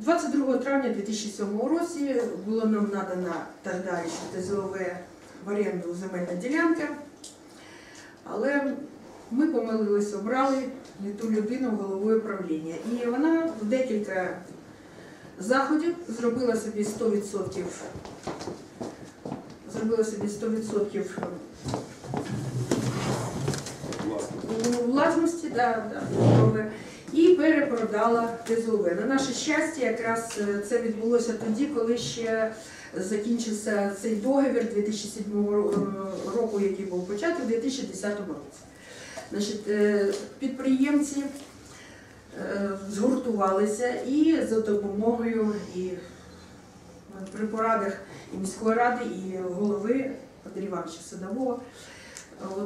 22 травня 2007 році було нам надано тоді ще ТЗОВ в оренду земельна ділянка, але ми помилилися, обрали не ту людину головою правління. І вона в декілька заходів зробила собі 100%, зробила собі 100% у власності, да, да, і перепродала ТЗОВ. На наше щастя, якраз е, це відбулося тоді, коли ще закінчився цей договір 2007 року, який був початий у 2010 році. Значить, е, підприємці е, згуртувалися і за допомогою і при порадах і міської ради, і голови Петра Івановича Садового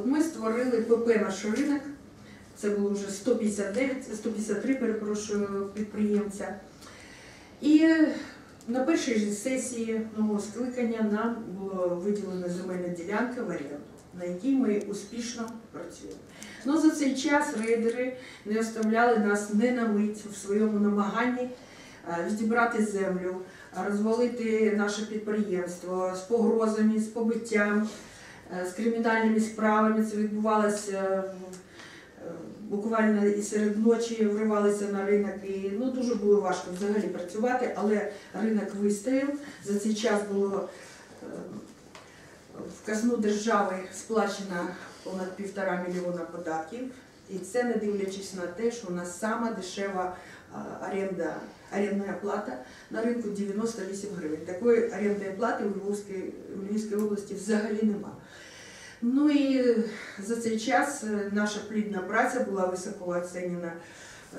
ми створили ПП «Наш ринок». Це було вже 159, 153, перепрошую, підприємця. І на першій же сесії нового скликання нам було виділена земельна ділянка в оренду, на якій ми успішно працюємо. Ну за цей час рейдери не оставляли нас не на мить в своєму намаганні е, відібрати землю, розвалити наше підприємство з погрозами, з побиттям е, з кримінальними справами. Це відбувалося буквально і серед ночі вривалися на ринок. І ну, дуже було важко взагалі працювати, але ринок вистояв. За цей час було е, в казну держави сплачено понад півтора мільйона податків. І це не дивлячись на те, що у нас сама дешева а, оренда, орендна плата на ринку 98 гривень. Такої орендної плати у Львовській, у Львівській області взагалі нема. Ну і цей час е, наша плідна праця була високо оцінена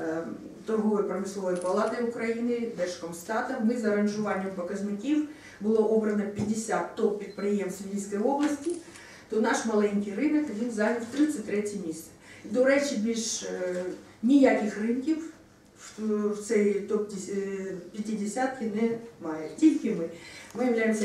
е, торговою промисловою палатою України, Держкомстатом. Ми за аранжуванням показників було обрано 50 топ-підприємств Львівської області, то наш маленький ринок він зайняв 33 місце. До речі, більш е, ніяких ринків в цей топ 50 немає, тільки ми. Ми являємося